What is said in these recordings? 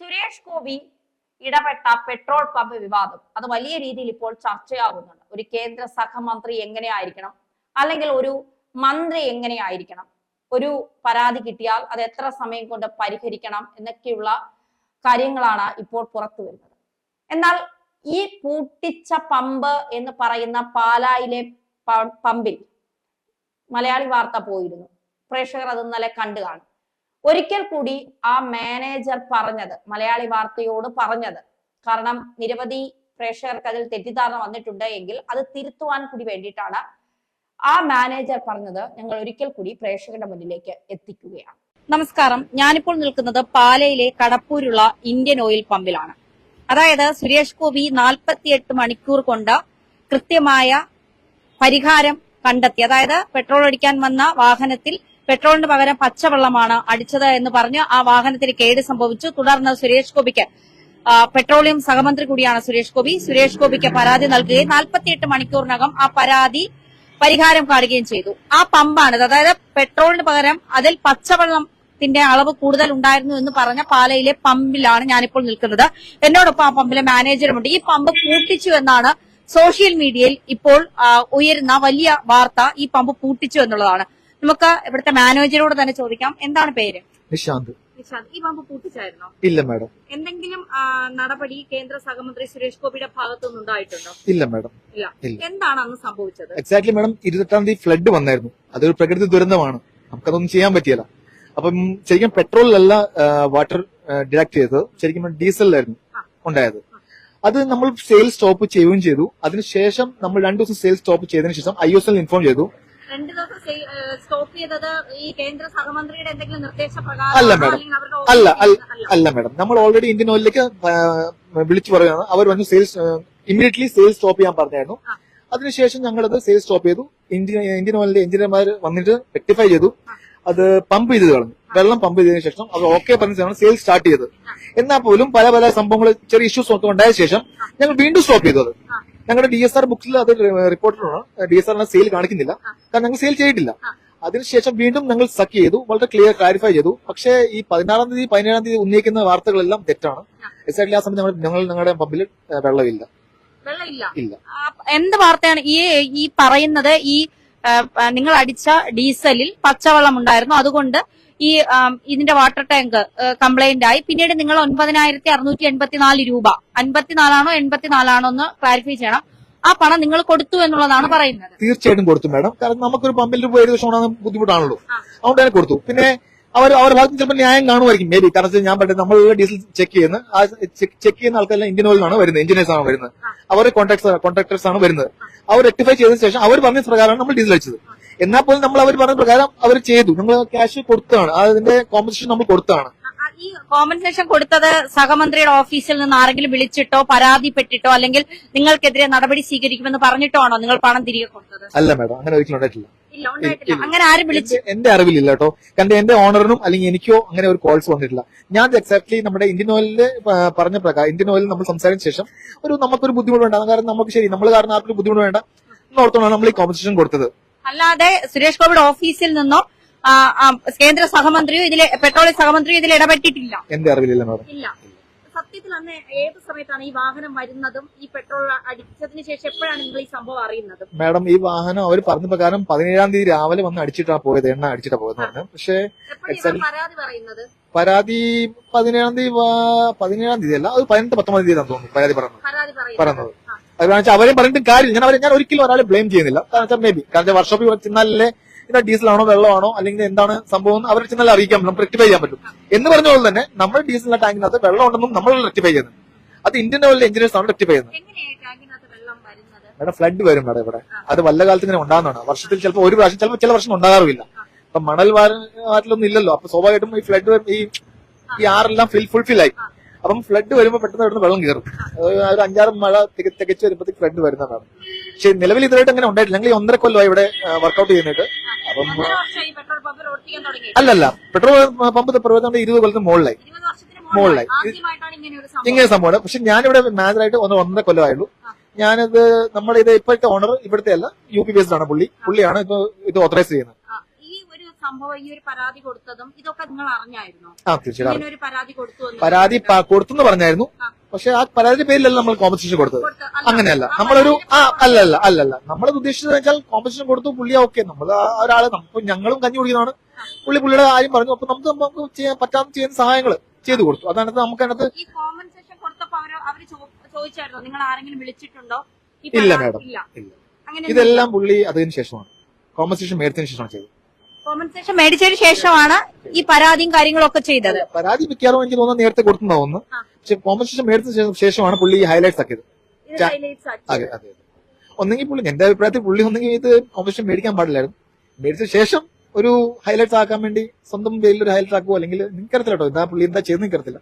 സുരേഷ് ഗോപി ഇടപെട്ട petrol pump വിവാദം. അത് വലിയ രീതിയിൽ ഇപ്പോൾ ചർച്ചയാകുന്നുണ്ട്. ഒരു കേന്ദ്ര സഹമന്ത്രി എങ്ങനെയായിരിക്കണം? അല്ലെങ്കിൽ ഒരു മന്ത്രി എങ്ങനെയായിരിക്കണം? ഒരു പരാതി കിട്ടിയാൽ അത് എത്ര സമയം കൊണ്ട് പരിഹരിക്കണം? എന്നൊക്കെയുള്ള കാര്യങ്ങളാണ് ഇപ്പോൾ പുറത്തു വരുന്നത്. എന്നാൽ ഈ പൂട്ടിച്ച പമ്പ് എന്ന് പറയുന്ന പാലായിലെ പമ്പിൽ മലയാളി വാർത്ത പോയിരുന്നു. പ്രേക്ഷകർ അത് ഇന്നലെ കണ്ടു കാണും. ഒരിക്കൽ കൂടി ആ മാനേജർ പറഞ്ഞത് മലയാളി വാർത്തയോട് പറഞ്ഞത്. കാരണം നിരവധി പ്രേക്ഷകർക്ക് അതിൽ തെറ്റിദ്ധാരണ വന്നിട്ടുണ്ട് എങ്കിൽ അത് തിരുത്തുവാൻ കൂടി വേണ്ടിയിട്ടാണ് ആ മാനേജർ പറഞ്ഞത്. ഞങ്ങൾ ഒരിക്കൽ കൂടി പ്രേക്ഷകരുടെ മുന്നിലേക്ക് എത്തിക്കുകയാണ്. നമസ്കാരം. ഞാനിപ്പോൾ നിൽക്കുന്നത് പാലയിലെ കടപ്പൂരുള്ള ഇന്ത്യൻ ഓയിൽ പമ്പിലാണ്. അതായത് സുരേഷ് ഗോപി നാൽപ്പത്തിയെട്ട് മണിക്കൂർ കൊണ്ട് കൃത്യമായ പരിഹാരം കണ്ടെത്തി. അതായത് പെട്രോൾ അടിക്കാൻ വന്ന വാഹനത്തിൽ പെട്രോളിന് പകരം പച്ചവെള്ളമാണ് അടിച്ചത് എന്ന് പറഞ്ഞ് ആ വാഹനത്തിന് കേട് സംഭവിച്ചു. തുടർന്ന് സുരേഷ് ഗോപിക്ക് പെട്രോളിയം സഹമന്ത്രി കൂടിയാണ് സുരേഷ് ഗോപി. സുരേഷ് ഗോപിക്ക് പരാതി നൽകുകയും നാൽപ്പത്തിയെട്ട് മണിക്കൂറിനകം ആ പരാതി പരിഹാരം കാണുകയും ചെയ്തു. ആ പമ്പാണിത് അതായത് പെട്രോളിന് പകരം അതിൽ പച്ചവെള്ളത്തിന്റെ അളവ് കൂടുതൽ ഉണ്ടായിരുന്നു എന്ന് പറഞ്ഞ പാലയിലെ പമ്പിലാണ് ഞാനിപ്പോൾ നിൽക്കുന്നത്. എന്നോടൊപ്പം ആ പമ്പിലെ മാനേജറുമുണ്ട് ഈ പമ്പ് പൂട്ടിച്ചു എന്നാണ് സോഷ്യൽ മീഡിയയിൽ ഇപ്പോൾ ഉയരുന്ന വലിയ വാർത്ത ഈ പമ്പ് പൂട്ടിച്ചു എന്നുള്ളതാണ്. നമുക്ക് ഇവിടുത്തെ മാനേജരോട് തന്നെ ചോദിക്കാം. എന്താണ് പേര്? നിശാന്ത്. നിഷാന്ത് ഈ പമ്പ് പൂട്ടിച്ചായിരുന്നോ? ഇല്ല മാഡം. എന്തെങ്കിലും ആ, നടപടി കേന്ദ്ര സഹമന്ത്രി സുരേഷ് ഗോപിയുടെ ഭാഗത്തുനിന്ന് ഉണ്ടായിട്ടുണ്ടോ? ഇല്ല മാഡം. ഇല്ല. ഇല്ല. എന്താണ് അന്ന് സംഭവിച്ചത്? Exactly madam. ഇരുപത്തെട്ടാം തീയതി ഫ്ലഡ് വന്നായിരുന്നു. അതൊരു പ്രകൃതി ദുരന്തമാണ്. നമുക്കതൊന്നും ചെയ്യാൻ പറ്റിയല്ല. അപ്പം ശരിക്കും പെട്രോളിലല്ല വാട്ടർ ഡിഡക്ട് ചെയ്തത്. ശരിക്കും ഡീസലിലായിരുന്നു ഉണ്ടായത്. അത് നമ്മൾ സെയിൽ സ്റ്റോപ്പ് ചെയ്യുകയും ചെയ്തു. അതിനുശേഷം നമ്മൾ രണ്ടു ദിവസം സെയിൽ സ്റ്റോപ്പ് ചെയ്തതിനു ശേഷം ഐ എസ് എൽ ഇൻഫോം ചെയ്തു. രണ്ടു ദിവസം സ്റ്റോപ്പ് ചെയ്തത് ഈ കേന്ദ്ര സഹമന്ത്രിയുടെ എന്തെങ്കിലും അല്ല, നിർദ്ദേശപ്രകാരം. അല്ല അല്ല അല്ല? മാഡം. നമ്മൾ ഓൾറെഡി ഇന്ത്യൻ ഓയിലേക്ക് വിളിച്ചു പറയുകയാണ്. അവർ വന്ന് സെയിൽസ് ഇമ്മീഡിയറ്റ്ലി സെയിൽസ് സ്റ്റോപ്പ് ചെയ്യാൻ പറഞ്ഞായിരുന്നു. അതിനുശേഷം ഞങ്ങളത് സെയിൽസ് സ്റ്റോപ്പ് ചെയ്തു. ഇന്ത്യൻ ഇന്ത്യൻ ഓയിലിന്റെ എഞ്ചിനീയർമാർ വന്നിട്ട് റെക്ടിഫൈ ചെയ്തു. അത് പമ്പ് ചെയ്ത് കളഞ്ഞു. വെള്ളം പമ്പ് ചെയ്തതിനു ശേഷം അത് ഓക്കെ പറഞ്ഞാണ് സെയിൽ സ്റ്റാർട്ട് ചെയ്തത്. എന്നാൽ പോലും പല പല സംഭവങ്ങൾ ചെറിയ ഇഷ്യൂസ് ഉണ്ടായ ശേഷം ഞങ്ങൾ വീണ്ടും സ്റ്റോപ്പ് ചെയ്തു അത്. ഞങ്ങളുടെ ഡി എസ് ആർ ബുക്സിൽ അത് റിപ്പോർട്ടറാണ് ഡി എസ് ആറിനെ സെയിൽ കാണിക്കുന്നില്ല. കാരണം ഞങ്ങൾ സെയിൽ ചെയ്തിട്ടില്ല. അതിനുശേഷം വീണ്ടും ഞങ്ങൾ സക്ക് ചെയ്തു. വളരെ ക്ലിയർ ക്ലാരിഫൈ ചെയ്തു. പക്ഷേ ഈ പതിനാറാം തീയതി പതിനേഴാം തീയതി ഉന്നയിക്കുന്ന വാർത്തകളെല്ലാം തെറ്റാണ്. എക്സാക്ട്ലി ആ സമയത്ത് ഞങ്ങൾ ഞങ്ങളുടെ പമ്പിൽ വെള്ളമില്ല. ഇല്ല. എന്ത് വാർത്തയാണ് ഈ ഈ പറയുന്നത്? ഈ നിങ്ങൾ അടിച്ച ഡീസലിൽ പച്ചവെള്ളം ഉണ്ടായിരുന്നു. അതുകൊണ്ട് ഈ ഇതിന്റെ വാട്ടർ ടാങ്ക് കംപ്ലൈന്റ് ആയി. പിന്നീട് നിങ്ങൾ ഒൻപതിനായിരത്തി അറുന്നൂറ്റി എൺപത്തിനാല് രൂപ. അൻപത്തിനാലാണോ എൺപത്തിനാലാണോ എന്ന് ക്ലാരിഫൈ ചെയ്യണം. ആ പണം നിങ്ങൾ കൊടുത്തു എന്നുള്ളതാണ് പറയുന്നത്. തീർച്ചയായിട്ടും കൊടുത്തു മാഡം. കാരണം നമുക്കൊരു പമ്പിൽ രൂപ ഉണ്ടാകുന്ന ബുദ്ധിമുട്ടാണല്ലോ. അതുകൊണ്ട് തന്നെ കൊടുത്തു. പിന്നെ അവർ അവരുടെ ഭാഗത്ത് ചിലപ്പോൾ ന്യായം കാണുമായിരിക്കും. മേബി കാരണം ഞാൻ പറഞ്ഞത് നമ്മൾ ഡീസൽ ചെക്ക് ചെയ്യുന്ന ആ ചെക്ക് ചെയ്യുന്ന ആൾക്കാരെല്ലാം ഇന്ത്യൻ ഓയിലാണ് വരുന്നത്. എഞ്ചിനീയേഴ്സ് ആണ് വരുന്നത്. അവർ കോൺട്രാക്ടർ കോൺട്രാക്ടേഴ്സ് ആണ് വരുന്നത്. അവർ റെക്ടിഫൈ ചെയ്തതിനു ശേഷം അവർ പറഞ്ഞ പ്രകാരമാണ് നമ്മൾ ഡീസൽ അടിച്ചത് എന്നാൽ പോലും നമ്മൾ അവർ പറഞ്ഞ പ്രകാരം അവർ ചെയ്തു. നമ്മൾ ക്യാഷ് കൊടുത്താണ് അതിന്റെ കോമ്പൻസേഷൻ നമ്മൾ കൊടുത്താണ് ഈ കോമ്പൻസേഷൻ കൊടുത്തത് സഹമന്ത്രിയുടെ ഓഫീസിൽ നിന്ന് ആരെങ്കിലും വിളിച്ചിട്ടോ പരാതിപ്പെട്ടിട്ടോ അല്ലെങ്കിൽ നിങ്ങൾക്കെതിരെ നടപടി സ്വീകരിക്കുമെന്ന് പറഞ്ഞിട്ടോ ആണോ നിങ്ങൾ പണം തിരികെ കൊടുത്തത്? അല്ല മാഡം അങ്ങനെ ഒരിക്കലും ഉണ്ടായിട്ടില്ല. അങ്ങനെ ആരും വിളിച്ചു എന്റെ- അറിവില്ല അറിവിലില്ല കേട്ടോ. കാരണം എന്റെ ഓണറിനും അല്ലെങ്കിൽ എനിക്കോ അങ്ങനെ ഒരു കോൾസ് വന്നിട്ടില്ല. ഞാൻ എക്സാക്ട്ലി നമ്മുടെ ഇന്ത്യൻ ഓയിലിൽ പറഞ്ഞ പ്രകാരം ഇന്ത്യൻ ഓയിലിൽ നമ്മൾ സംസാരിച്ച ശേഷം ഒരു നമുക്കൊരു ബുദ്ധിമുട്ട് വേണ്ട. കാരണം നമുക്ക് ശരി നമ്മൾ കാരണം ആർക്കും ബുദ്ധിമുട്ട് വേണ്ട. എന്നോർത്തോണ്ടാണ് നമ്മൾ ഈ കോമ്പൻസേഷൻ കൊടുത്തത്. അല്ലാതെ സുരേഷ് ഗോപിയുടെ ഓഫീസിൽ നിന്നോ കേന്ദ്ര സഹമന്ത്രിയോ ഇതിലെ പെട്രോളിയം സഹമന്ത്രിയോ ഇതിൽ ഇടപെട്ടിട്ടില്ല. എന്റെ അറിവിലില്ല മാഡം. ഇല്ല. സത്യത്തിൽ അന്ന് ഏത് സമയത്താണ് ഈ വാഹനം വരുന്നതും ഈ പെട്രോൾ അടിച്ചതിന് ശേഷം എപ്പോഴാണ് നിങ്ങൾ ഈ സംഭവം അറിയുന്നത്? മാഡം ഈ വാഹനം അവർ പറഞ്ഞ പ്രകാരം പതിനേഴാം തീയതി രാവിലെ വന്ന് അടിച്ചിട്ടാണ് പോയത് എണ്ണ അടിച്ചിട്ടാ പോയത് പറഞ്ഞു പക്ഷേ. പരാതി പറയുന്നത്? പരാതി പതിനേഴാം തീയതി പതിനേഴാം തീയതി അല്ല അത് പതിനെട്ട് പത്തൊമ്പതാം തീയതി തോന്നുന്നു പരാതി പറഞ്ഞത് പരാതി പറയുന്നത്. അത് വെച്ചാൽ അവരെയും പറഞ്ഞിട്ട് കാര്യം ഞാൻ അവരെ ഞാൻ ഒരിക്കലും ഒരാളെ ബ്ലെയിം ചെയ്യുന്നില്ല. കാരണം വെച്ചാൽ മേ ബി കാരണം വർക്ക്ഷോപ്പിൽ ചെന്നാലല്ലേ ഇതിന്റെ ഡീസലാണോ വെള്ളമാണോ അല്ലെങ്കിൽ എന്താണ് സംഭവം എന്ന് അവരെ ചെന്നാൽ അറിയിക്കാൻ നമുക്ക് റെക്ടിഫൈ ചെയ്യാൻ പറ്റും. എന്ന് പറഞ്ഞ പോലെ തന്നെ നമ്മൾ ഡീസലിന്റെ ടാങ്കിനകത്ത് വെള്ളം ഉണ്ടെന്നും നമ്മൾ റെക്ടിഫൈ ചെയ്യുന്നത് അത് ഇന്ത്യൻ ഓയിലിന്റെ എഞ്ചിനീയേഴ്സ് ആണ് റെക്ടിഫൈ ചെയ്യുന്നത്. ഫ്ലഡ് വരും മേഡം ഇവിടെ. അത് വല്ല കാലത്ത് ഇങ്ങനെ ഉണ്ടാകുന്നതാണ്. വർഷത്തിൽ ചിലപ്പോൾ ഒരു പ്രാവശ്യം ചിലപ്പോൾ ചില വർഷം ഉണ്ടാകാറില്ല അപ്പൊ മണൽ വാരത്തിലൊന്നും ഇല്ലല്ലോ. അപ്പൊ സ്വാഭാവികമായിട്ടും ഈ ഫ്ലഡ് ഈ ഈ ആറെല്ലാം ഫിൽ ഫുൾഫിൽ ആയി. അപ്പം ഫ്ലഡ് വരുമ്പോൾ പെട്ടെന്ന് അവിടെ വെള്ളം കയറും. ഒരു അഞ്ചാറ് മഴ തിക- തികച്ച് വരുമ്പോഴത്തേക്ക് ഫ്ലഡ് വരുന്നതാണ്. പക്ഷെ നിലവിൽ ഇതുവരെയായിട്ട് അങ്ങനെ ഉണ്ടായിട്ടില്ല. ഞങ്ങൾ ഈ ഒന്നര കൊല്ലമായി ഇവിടെ വർക്കൗട്ട് ചെയ്യുന്നിട്ട് അപ്പം അല്ലല്ല പെട്രോൾ പമ്പ് പ്രവർത്തനം ഇരുപത് കൊല്ലത്തിന് മുകളിലായി. മുകളിലായി. ഇങ്ങനെ സംഭവമാണ്. പക്ഷെ ഞാനിവിടെ മാനേജറായിട്ട് ഒന്ന് ഒന്നര കൊല്ലമായുള്ളൂ. ഞാനത് നമ്മുടെ ഇത് ഇപ്പോഴത്തെ ഓണർ ഇവിടുത്തെ അല്ല യു പി ബേസ്ഡ് ആണ് പുള്ളി. പുള്ളിയാണ് ഇപ്പൊ ഇത് ഓത്തറൈസ് ചെയ്യുന്നത്. സംഭവം ഈ ഒരു പരാതി കൊടുത്തതും ഇതൊക്കെ നിങ്ങൾ അറിഞ്ഞായിരുന്നു? ആ തീർച്ചയായിട്ടും ഇങ്ങനെ ഒരു പരാതി കൊടുത്തു എന്ന് പരാതി പ- കൊടുത്തെന്ന് പറഞ്ഞായിരുന്നു. പക്ഷെ ആ പരാതിയുടെ പേരിലല്ല നമ്മൾ കോമ്പൻസേഷൻ കൊടുത്തത്. കൊടുത്ത- അല്ല, അങ്ങനെയല്ല. ആ നമ്മളൊരു ആ അല്ലല്ല അല്ലല്ല. നമ്മളത് ഉദ്ദേശിച്ചത് വെച്ചാൽ കോമ്പൻസേഷൻ കൊടുത്തു പുള്ളി ഓക്കെ നമ്മൾ ആ ഒരാൾ നമുക്ക് ഞങ്ങളും കഞ്ഞി കുടിക്കുന്നതാണ്. പുള്ളി പുള്ളിയുടെ കാര്യം പറഞ്ഞു. അപ്പൊ നമുക്ക് നമുക്ക് ചെയ്യാൻ പറ്റാത്ത ചെയ്യുന്ന സഹായങ്ങൾ ചെയ്തു കൊടുത്തു. അതാണ് നമുക്ക് അതിനകത്ത് ഈ കോമ്പൻസേഷൻ കൊടുത്തപ്പോ അവർ അവർ ചോ- ചോദിച്ചായിരുന്നോ? നിങ്ങൾ ആരെങ്കിലും വിളിച്ചിട്ടുണ്ടോ? ഈ ഇല്ല, പരാതി- മാഡം. ഇല്ല. ഇല്ല. അങ്ങനെ ഇതെല്ലാം പുള്ളി അതിന് ശേഷമാണ്. കോമ്പൻസേഷൻ മേടിച്ചതിന് ശേഷമാണ് ചെയ്തത്. കോമ്പൻസേഷൻ മേടിച്ചതിന് ശേഷമാണ് ഈ പരാതിയും കാര്യങ്ങളും ഒക്കെ ചെയ്തത് പരാതി മിക്കവാറും എനിക്ക് തോന്നുന്നു നേരത്തെ കൊടുത്തുണ്ടാവുന്നു. പക്ഷെ കോമ്പൻസേഷൻ മേടിച്ച ശേഷമാണ് പുള്ളി ഈ ഹൈലൈറ്റ്സ് ആക്കിയത്. അതെ അതെ. ഒന്നെങ്കിൽ പുള്ളി എന്റെ അഭിപ്രായത്തിൽ പുള്ളി ഒന്നെങ്കിൽ ഇത് കോമ്പൻസേഷൻ മേടിക്കാൻ പാടില്ലായിരുന്നു. മേടിച്ച ശേഷം ഒരു ഹൈലൈറ്റ്സ് ആക്കാൻ വേണ്ടി സ്വന്തം പേരിൽ ഒരു ഹൈലൈറ്റ് ആക്കുമോ അല്ലെങ്കിൽ എനിക്കറിയത്തില്ല കേട്ടോ എന്താ പുള്ളി എന്താ ചെയ്ത് എനിക്കറിയില്ല.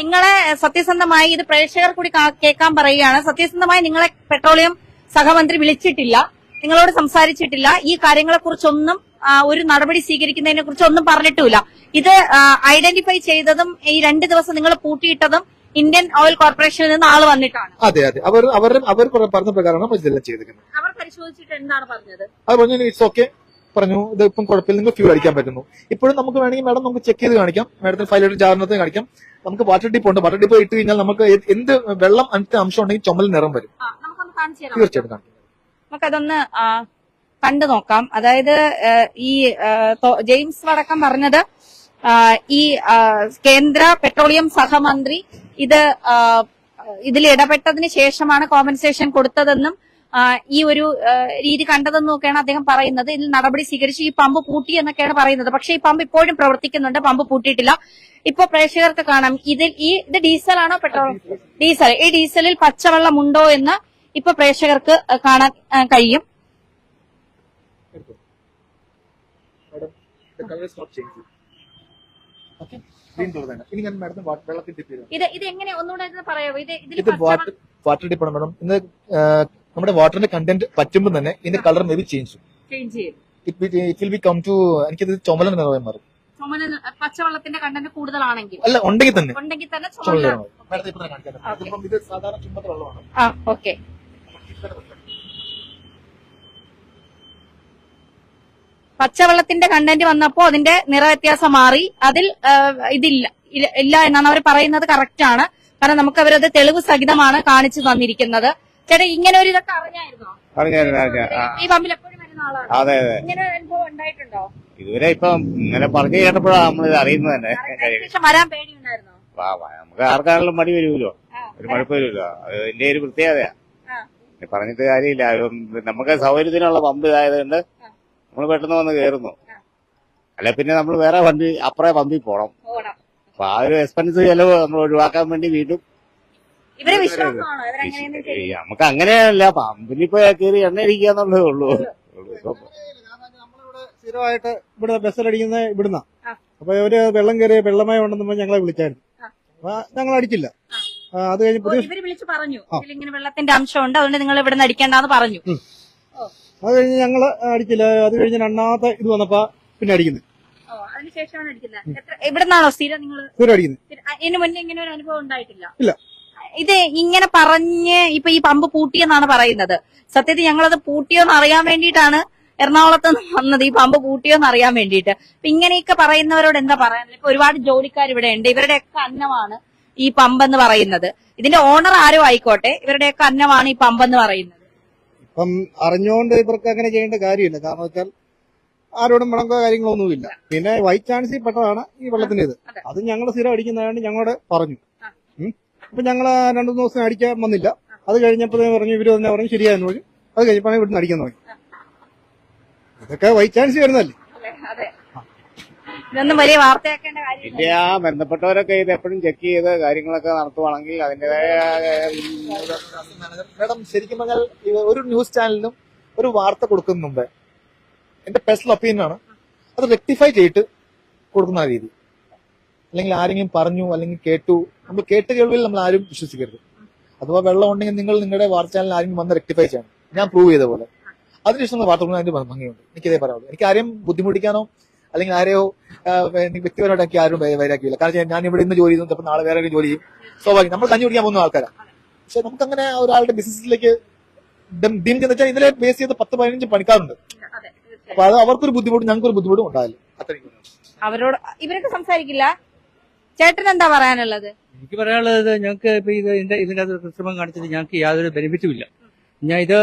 നിങ്ങളെ സത്യസന്ധമായി ഇത് പ്രേക്ഷകർ കൂടി കേൾക്കാൻ പറയുകയാണ്. സത്യസന്ധമായി നിങ്ങളെ പെട്രോളിയം സഹമന്ത്രി വിളിച്ചിട്ടില്ല. നിങ്ങളോട് സംസാരിച്ചിട്ടില്ല. ഈ കാര്യങ്ങളെ കുറിച്ചൊന്നും ഒരു നടപടി സ്വീകരിക്കുന്നതിനെ കുറിച്ച് ഒന്നും പറഞ്ഞിട്ടില്ല ഇത് ഐഡന്റിഫൈ ചെയ്തതും ഈ രണ്ട് ദിവസം നിങ്ങൾ പൂട്ടിയിട്ടതും ഇന്ത്യൻ ഓയിൽ കോർപ്പറേഷനിൽ നിന്ന് ആൾ വന്നിട്ടാണ്. അതെ അതെ. അവർ അവർ അവർ പറഞ്ഞ പ്രകാരമാണ് ഇതെല്ലാം ചെയ്തിരിക്കുന്നത്. അവർ പരിശോധിച്ചിട്ട് എന്താണ് പറഞ്ഞത്? പറഞ്ഞു ഇറ്റ്സ് ഓക്കെ പറഞ്ഞു ഇത് ഇപ്പം കുഴപ്പമില്ല നിങ്ങൾക്ക് ഫ്യൂ അടിക്കാൻ പറ്റുന്നു. ഇപ്പോഴും നമുക്ക് വേണമെങ്കിൽ മാഡം നമുക്ക് ചെക്ക് ചെയ്ത് കാണിക്കാം. മാഡത്തിന് ഫൈവ് ലിറ്റർ ജാറിനകത്ത് കാണിക്കാം. നമുക്ക് വാട്ടർ ഡിപ്പ് ഉണ്ട്. വാട്ടർ ഡിപ്പ് ഇട്ട് കഴിഞ്ഞാൽ നമുക്ക് എന്ത് വെള്ളം അനത്തെ അംശം ഉണ്ടെങ്കിൽ ചുമൽ നിറം വരും. തീർച്ചയായിട്ടും കാണിക്കാം. നമുക്കതൊന്ന് കണ്ടു നോക്കാം. അതായത് ഈ ജെയിംസ് വടക്കം പറഞ്ഞത് ഈ കേന്ദ്ര പെട്രോളിയം സഹമന്ത്രി ഇത് ഇതിൽ ഇടപെട്ടതിന് ശേഷമാണ് കോമ്പൻസേഷൻ കൊടുത്തതെന്നും ഈ ഒരു രീതി കണ്ടതെന്നും ഒക്കെയാണ് അദ്ദേഹം പറയുന്നത്. ഇതിൽ നടപടി സ്വീകരിച്ച് ഈ പമ്പ് പൂട്ടി എന്നൊക്കെയാണ് പറയുന്നത്. പക്ഷെ ഈ പമ്പ് ഇപ്പോഴും പ്രവർത്തിക്കുന്നുണ്ട്. പമ്പ് പൂട്ടിയിട്ടില്ല. ഇപ്പൊ പ്രേക്ഷകർക്ക് കാണാം. ഇതിൽ ഈ ഇത് ഡീസലാണോ പെട്രോൾ? ഡീസൽ. ഈ ഡീസലിൽ പച്ചവെള്ളം ഉണ്ടോ എന്ന് ഇപ്പൊ പ്രേക്ഷകർക്ക് കാണാൻ കഴിയും. ഇത് ഇത് എങ്ങനെ? ഒന്നുകൂടെ പറയാവോ? പറയാമോ ഇത് ഇതിൽ ഇത് വാട്ടർ ഡിപ്പാണ് മാഡം. ഇന്ന് നമ്മുടെ വാട്ടറിന്റെ കണ്ടന്റ് പറ്റുമ്പോൾ തന്നെ ഇതിന്റെ colour may be change it will become to എനിക്കിത് ചുമല നിറമായി മാറും. പച്ചവെള്ളത്തിന്റെ കണ്ടന്റ് കൂടുതലാണെങ്കിൽ. അല്ല ഉണ്ടെങ്കിൽ തന്നെ. ഉണ്ടെങ്കിൽ തന്നെ ഓക്കെ. പച്ചവെള്ളത്തിന്റെ കണ്ടന്റ് വന്നപ്പോ അതിന്റെ നിറവ്യത്യാസം മാറി. അതിൽ ഇതില്ല ഇല്ല- എന്നാണ് അവർ പറയുന്നത് കറക്റ്റ് ആണ്. കാരണം നമുക്ക് അവരത് തെളിവ് സഹിതമാണ് കാണിച്ചു തന്നിരിക്കുന്നത്. ചേട്ടാ ഇങ്ങനെ ഒരു ഇതൊക്കെ അറിഞ്ഞായിരുന്നോ? ഈ പമ്പിൽ എപ്പോഴും വരുന്ന ആളാണ്. ഇങ്ങനെ അനുഭവം ഉണ്ടായിട്ടുണ്ടോ? ഇതുവരെ ഇപ്പം ഇങ്ങനെ പറഞ്ഞു കേട്ടപ്പോഴാണ് ഇത് അറിയുന്നത് തന്നെ. വരാൻ പേടിയുണ്ടായിരുന്നോ? നമുക്ക് ആർക്കാണെങ്കിലും മടി വരുമല്ലോ. ഒരു മടുപ്പ് വരുമല്ലോ അത് ഇതിന്റെ ഒരു പ്രത്യേകതയാ പറഞ്ഞിട്ട് കാര്യമില്ല. ഇപ്പം നമുക്ക് സൗകര്യത്തിനുള്ള പമ്പ് ഇതായതുകൊണ്ട് നമ്മൾ പെട്ടെന്ന് വന്ന് കയറുന്നു അല്ലെ പിന്നെ നമ്മൾ വേറെ വണ്ടി അപ്പുറേ പമ്പിൽ പോണം. അപ്പൊ ആ ഒരു എക്സ്പെൻസ് ചെലവ് നമ്മൾ ഒഴിവാക്കാൻ വേണ്ടി വീണ്ടും നമുക്ക് അങ്ങനെയല്ല. പമ്പിലിപ്പോ കയറി എണ്ണ ഇരിക്കുക എന്നുള്ളതേ ഉള്ളൂ. ഇപ്പൊ സ്ഥിരമായിട്ട് ഇവിടെ ബസ്സിലടിക്കുന്ന ഇവിടുന്ന. അപ്പൊ ഒരു വെള്ളം കയറി വെള്ളമയം ഉണ്ടെന്ന് ഞങ്ങളെ വിളിച്ചായിരുന്നു. അപ്പൊ ഞങ്ങൾ അടിച്ചില്ല അത് കഴിഞ്ഞ് ഓ, പുതിയ ഇവർ വിളിച്ചു പറഞ്ഞു. വെള്ളത്തിന്റെ അംശമുണ്ട് അതുകൊണ്ട് നിങ്ങൾ ഇവിടെ നിന്ന് അടിക്കേണ്ടെന്ന് പറഞ്ഞു അത് കഴിഞ്ഞ് ഞങ്ങൾ അടിക്കില്ല അത് കഴിഞ്ഞ് രണ്ടാമത്തെ ഇത് വന്നപ്പോ പിന്നെ അടിക്കുന്നത് ഓ അതിനുശേഷമാണ് അടിക്കുന്നത് എത്ര ഇവിടെ നിന്നാണോ സ്ഥിരം നിങ്ങൾ സ്ഥിരം അടിക്കുന്നത് ഇതിന് മുന്നേ ഇങ്ങനെ ഒരു അനുഭവം ഉണ്ടായിട്ടില്ല. ഇല്ല. ഇത് ഇങ്ങനെ പറഞ്ഞ് ഇപ്പൊ ഈ പമ്പ് പൂട്ടിയെന്നാണ് പറയുന്നത്. സത്യത്തിൽ ഞങ്ങളത് പൂട്ടിയോന്ന് അറിയാൻ വേണ്ടിയിട്ടാണ് എറണാകുളത്ത് നിന്ന് വന്നത്. ഈ പമ്പ് പൂട്ടിയോന്ന് അറിയാൻ വേണ്ടിയിട്ട്. ഇപ്പൊ ഇങ്ങനെയൊക്കെ പറയുന്നവരോട് എന്താ പറയാനില്ല ഇപ്പൊ ഒരുപാട് ജോലിക്കാർ ഇവിടെ ഉണ്ട്. ഇവരുടെയൊക്കെ അന്നമാണ് ഈ പമ്പ് എന്ന് പറയുന്നത്. ഇതിന്റെ ഓണർ ആരും ആയിക്കോട്ടെ ഇവരുടെയൊക്കെ അന്നമാണ് ഈ പമ്പ് എന്ന് പറയുന്നത്. ഇപ്പം അറിഞ്ഞുകൊണ്ട് ഇവർക്ക് അങ്ങനെ ചെയ്യേണ്ട കാര്യമില്ല. കാരണം വെച്ചാൽ ആരോടും മുടക്കോ കാര്യങ്ങളൊന്നുമില്ല പിന്നെ വൈ ചാൻസിൽ പെട്ടതാണ് ഈ വെള്ളത്തിന്റെ ഇത്. അത്. ഞങ്ങൾ സ്ഥിരം അടിക്കുന്നതുകൊണ്ട് ഞങ്ങളോട് പറഞ്ഞു. അപ്പൊ ഞങ്ങൾ രണ്ടു മൂന്ന് ദിവസം അടിക്കാൻ വന്നില്ല. അത് കഴിഞ്ഞപ്പോഴേ പറഞ്ഞു ഇവർ തന്നെ പറഞ്ഞു ശരിയായെന്ന് പറഞ്ഞു. അത് കഴിഞ്ഞപ്പോൾ ഇവിടുന്ന് അടിക്കാൻ തുടങ്ങി. ഇതൊക്കെ വൈ ചാൻസ് വരുന്നതല്ലേ? അതെ. ഇതൊന്നും വലിയ വാർത്തയാക്കേണ്ട കാര്യമില്ല. പിന്നെ ആ ബന്ധപ്പെട്ടവരൊക്കെ ഇത് എപ്പോഴും ചെക്ക് ചെയ്ത് കാര്യങ്ങളൊക്കെ നടത്തുവാണെങ്കിൽ അതിന്റേതായ മാഡം ശരിക്കും പറഞ്ഞാൽ ഇത് ഒരു ന്യൂസ് ചാനലിനും ഒരു വാർത്ത കൊടുക്കുന്ന മുമ്പേ എന്റെ പേഴ്സണൽ ഒപ്പീനിയൻ ആണ്. അത് റെക്ടിഫൈ ചെയ്തിട്ട് കൊടുക്കുന്ന ആ രീതി. അല്ലെങ്കിൽ ആരെങ്കിലും പറഞ്ഞു അല്ലെങ്കിൽ കേട്ടു. നമ്മൾ കേട്ട് കേൾവിൽ നമ്മൾ ആരും വിശ്വസിക്കരുത്. അഥവാ വെള്ളം ഉണ്ടെങ്കിൽ നിങ്ങൾ നിങ്ങളുടെ വാർത്ത ചാനലിൽ ആരെങ്കിലും വന്ന് റെക്ടിഫൈ ചെയ്യണം. ഞാൻ പ്രൂവ് ചെയ്ത പോലെ. അതിനുശേഷം വാർത്ത കൊടുക്കുന്ന അതിന്റെ ഭംഗിയുണ്ട്. എനിക്കിതേ പറയാവുള്ളൂ എനിക്ക് ആരെയും ബുദ്ധിമുട്ടിക്കാനോ അല്ലെങ്കിൽ ആരെയോ ആ, എനിക്ക് വ്യക്തിപരമായിട്ട് എനിക്ക് ആരും വൈരാക്കിയില്ല കാരണം ഞാൻ ഇവിടെ ഇന്ന് ജോലി ചെയ്തു നാളെ വേറെ ഒരു ജോലി ചെയ്യും. സ്വാഭാവികം നമ്മൾ കഞ്ഞി കുടിക്കാൻ പോകുന്ന ആൾക്കാരാണ് പക്ഷെ നമുക്ക് അങ്ങനെ ഒരാളുടെ ബിസിനസ്സിലേക്ക് ഡീം ചെന്ന് വെച്ചാൽ ഇതിലെ ബേസ് ചെയ്ത് പത്ത് പതിനഞ്ച് പണിക്കാറുണ്ട് അതെ അപ്പൊ അത് അവർക്കൊരു ബുദ്ധിമുട്ടും ഞങ്ങൾക്കൊരു ബുദ്ധിമുട്ടും ഉണ്ടാവില്ല. അത്രയും അവരോട് ഇവരൊക്കെ സംസാരിക്കില്ല? ചേട്ടൻ എന്താ പറയാനുള്ളത്? എനിക്ക് പറയാനുള്ളത് ഞങ്ങൾക്ക് ഇപ്പൊ ഇത് ഇതിന്റെ ഇതിന്റെ അകത്ത് കൃത്രിമം കാണിച്ചത് ഞങ്ങൾക്ക് യാതൊരു ബെനിഫിറ്റും ഇല്ല. ഞാൻ ഇത്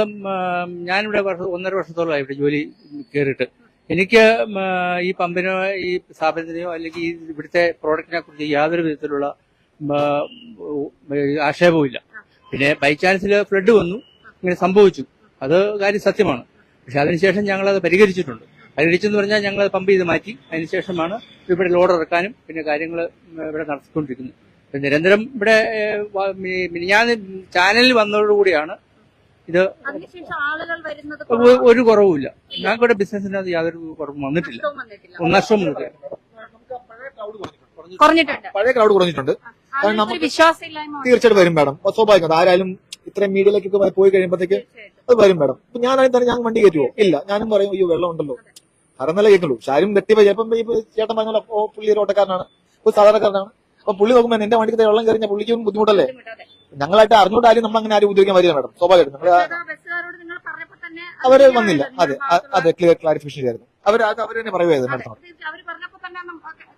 ഞാനിവിടെ വർഷം ഒന്നര വർഷത്തോളമായി ഇവിടെ ജോലി കയറിയിട്ട്. എനിക്ക് ഈ പമ്പിനോ ഈ സ്ഥാപനത്തിനെയോ അല്ലെങ്കിൽ ഈ ഇവിടുത്തെ പ്രോഡക്റ്റിനെ കുറിച്ച് യാതൊരു വിധത്തിലുള്ള ആക്ഷേപവും ഇല്ല. പിന്നെ ബൈ ചാൻസിൽ ഫ്ലഡ് വന്നു ഇങ്ങനെ സംഭവിച്ചു. അത് കാര്യം സത്യമാണ്. പക്ഷെ അതിനുശേഷം ഞങ്ങൾ അത് പരിഹരിച്ചിട്ടുണ്ട്. പരിഹരിച്ചെന്ന് പറഞ്ഞാൽ ഞങ്ങൾ അത് പമ്പ് ചെയ്ത് മാറ്റി. അതിനുശേഷമാണ് ഇവിടെ ലോഡ് ഇറക്കാനും പിന്നെ കാര്യങ്ങൾ ഇവിടെ നടത്തിക്കൊണ്ടിരിക്കുന്നത്. നിരന്തരം ഇവിടെ ഞാൻ ചാനലിൽ വന്നതോടുകൂടിയാണ് ഇത് ഒരു കുറവുമില്ല. ഞങ്ങളുടെ ബിസിനസ്സിനകത്ത് യാതൊരു കുറവും വന്നിട്ടില്ല. നഷ്ടം വന്നിട്ടില്ല. പഴയ ക്രൗഡ് കുറഞ്ഞിട്ടുണ്ട്. തീർച്ചയായിട്ടും വരും മാഡം സ്വാഭാവികം ആരായാലും ഇത്രയും മീഡിയയിലേക്കൊക്കെ പോയി കഴിയുമ്പോഴത്തേക്ക് അത് വരും മാഡം ഇപ്പൊ ഞാൻ അതിന് തന്നെ ഞാൻ വണ്ടി കയറ്റുമോ ഇല്ല. ഞാനും പറയും അയ്യോ വെള്ളം ഉണ്ടല്ലോ. പറയുന്നല്ലേ കേൾക്കുള്ളൂ. ശാരും വ്യക്തിപരം ചിലപ്പം ഈ ചേട്ടൻ പറഞ്ഞല്ലോ പുള്ളി ഒരു ഓട്ടക്കാരനാണ്. ഒരു സാധാരണക്കാരനാണ്. അപ്പൊ പുള്ളി നോക്കുമ്പോൾ എന്റെ വണ്ടിക്ക് വെള്ളം കയറിഞ്ഞ പുള്ളിക്ക് ബുദ്ധിമുട്ടല്ലേ. ഞങ്ങളായിട്ട് അറിഞ്ഞുകൊണ്ട് ആരും നമ്മൾ അങ്ങനെ ആരും ഉപദ്രവിക്കാൻ വരില്ല മാഡം. സ്വാഭാവികമായിട്ടും. നിങ്ങൾ അവർ വന്നില്ല. അതെ അതെ ക്ലിയർ ക്ലാരിഫിക്കേഷൻ ചെയ്തായിരുന്നു. അവർ അവർ തന്നെ പറയുമായിരുന്നു അതെ, മാഡം പറഞ്ഞപ്പോ തന്നെ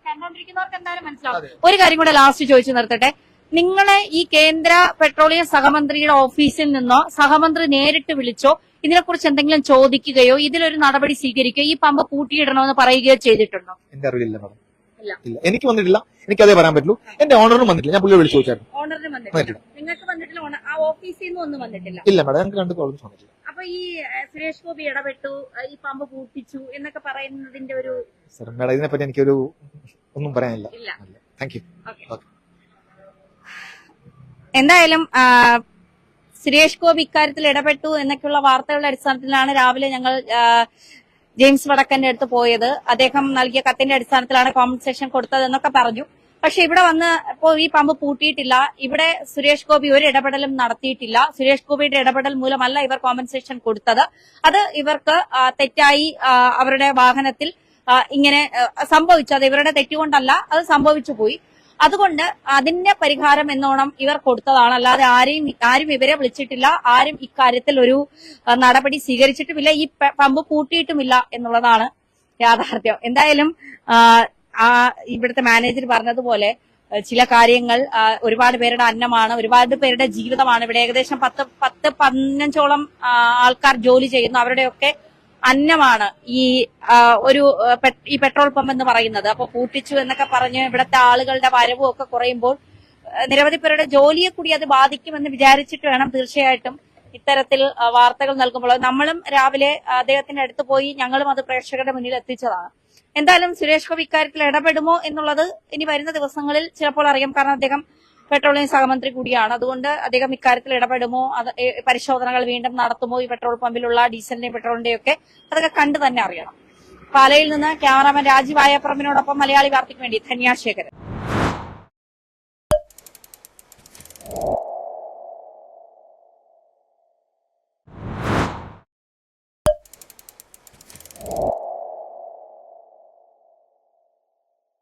കണ്ടോണ്ടിരിക്കുന്നവർക്ക് ഒരു കാര്യം കൂടെ ലാസ്റ്റ് ചോദിച്ചു നിർത്തട്ടെ. നിങ്ങളെ ഈ കേന്ദ്ര പെട്രോളിയം സഹമന്ത്രിയുടെ ഓഫീസിൽ നിന്നോ സഹമന്ത്രി നേരിട്ട് വിളിച്ചോ ഇതിനെക്കുറിച്ച് എന്തെങ്കിലും ചോദിക്കുകയോ ഇതിലൊരു നടപടി സ്വീകരിക്കുകയോ ഈ പമ്പ് പൂട്ടിയിടണമെന്ന് പറയുകയോ ചെയ്തിട്ടുണ്ടോ? എന്റെ അറിവില്ല മാഡം. ഇല്ല. എനിക്ക് വന്നിട്ടില്ല. എനിക്ക് അതേ പറയാൻ പറ്റുള്ളൂ. എന്റെ ഓണറിനും വന്നിട്ടില്ല. ഞാൻ പുള്ളിയെ വിളിച്ചു ചോദിച്ചായിരുന്നു. ഓണറിന് വന്നിട്ടില്ല. വന്നിട്ടില്ല. നിങ്ങൾക്ക് വന്നിട്ടില്ല ആ ഓഫീസിൽ നിന്ന് ഒന്നും വന്നിട്ടില്ല. ഇല്ല മാഡം. ഞങ്ങൾക്ക് രണ്ട് കോളേജ് വന്നിട്ടില്ല. അപ്പൊ ഈ ഏഹ്, സുരേഷ് ഗോപി ഇടപെട്ടു ഏഹ്, ഈ പമ്പ് പൂട്ടിച്ചു എന്നൊക്കെ പറയുന്നതിന്റെ ഒരു സാർ മാഡം ഇതിനെപ്പറ്റി എനിക്കൊരു ഒന്നും പറയാനില്ല. ഇല്ല. താങ്ക് യു എന്തായാലും ആ, സുരേഷ് ഗോപി ഇക്കാര്യത്തിൽ ഇടപെട്ടു എന്നൊക്കെയുള്ള വാർത്തകളുടെ അടിസ്ഥാനത്തിലാണ് രാവിലെ ഞങ്ങൾ ആ, ജെയിംസ് വടക്കന്റെ അടുത്ത് പോയത്. അദ്ദേഹം നൽകിയ കത്തിന്റെ അടിസ്ഥാനത്തിലാണ് കോമ്പൻസേഷൻ കൊടുത്തതെന്നൊക്കെ പറഞ്ഞു. പക്ഷെ ഇവിടെ വന്ന് ഇപ്പോ ഈ പമ്പ് പൂട്ടിയിട്ടില്ല. ഇവിടെ സുരേഷ് ഗോപി ഒരു ഇടപെടലും നടത്തിയിട്ടില്ല. സുരേഷ് ഗോപിയുടെ ഇടപെടൽ മൂലമല്ല ഇവർ കോമ്പൻസേഷൻ കൊടുത്തത്. അത് ഇവർക്ക് തെറ്റായി അവരുടെ വാഹനത്തിൽ ഇങ്ങനെ സംഭവിച്ചു അത് ഇവരുടെ തെറ്റുകൊണ്ടല്ല അത് സംഭവിച്ചു പോയി. അതുകൊണ്ട് അതിന്റെ പരിഹാരം എന്നോണം ഇവർ കൊടുത്തതാണ്. അല്ലാതെ ആരെയും ആരും ഇവരെ വിളിച്ചിട്ടില്ല. ആരും ഇക്കാര്യത്തിൽ ഒരു നടപടി സ്വീകരിച്ചിട്ടുമില്ല. ഈ പമ്പ് പൂട്ടിയിട്ടുമില്ല എന്നുള്ളതാണ് യാഥാർത്ഥ്യം. എന്തായാലും ആ, ഇവിടുത്തെ മാനേജർ പറഞ്ഞതുപോലെ ചില കാര്യങ്ങൾ ഒരുപാട് പേരുടെ അന്നമാണ് ഒരുപാട് പേരുടെ ജീവിതമാണ്. ഇവിടെ ഏകദേശം പത്ത് പത്ത് പതിനഞ്ചോളം ആൾക്കാർ ജോലി ചെയ്യുന്നു. അവരുടെയൊക്കെ അന്നമാണ് ഈ ഒരു ഈ പെട്രോൾ പമ്പ് എന്ന് പറയുന്നത്. അപ്പൊ കൂട്ടിച്ചു എന്നൊക്കെ പറഞ്ഞ് ഇവിടുത്തെ ആളുകളുടെ വരവും ഒക്കെ കുറയുമ്പോൾ നിരവധി പേരുടെ ജോലിയെ കൂടി അത് ബാധിക്കുമെന്ന് വിചാരിച്ചിട്ട് വേണം തീർച്ചയായിട്ടും ഇത്തരത്തിൽ വാർത്തകൾ നൽകുമ്പോൾ. നമ്മളും രാവിലെ അദ്ദേഹത്തിന്റെ അടുത്ത് പോയി ഞങ്ങളും അത് പ്രേക്ഷകരുടെ മുന്നിൽ എത്തിച്ചതാണ്. എന്തായാലും സുരേഷ് ഗോപി ഇക്കാര്യത്തിൽ ഇടപെടുമോ എന്നുള്ളത് ഇനി വരുന്ന ദിവസങ്ങളിൽ ചിലപ്പോൾ അറിയാം. കാരണം അദ്ദേഹം പെട്രോളിയം സഹമന്ത്രി കൂടിയാണ്. അതുകൊണ്ട് അദ്ദേഹം ഇക്കാര്യത്തിൽ ഇടപെടുമോ? അത് പരിശോധനകൾ വീണ്ടും നടത്തുമോ ഈ പെട്രോൾ പമ്പിലുള്ള ഡീസലിന്റെയും പെട്രോളിന്റെയും ഒക്കെ? അതൊക്കെ കണ്ടു തന്നെ അറിയണം. പാലയിൽ നിന്ന് ക്യാമറാമാൻ രാജീവ് ആയപ്പറമ്പിനോടൊപ്പം മലയാളി വാർത്തയ്ക്ക് വേണ്ടി ധന്യാശേഖരൻ.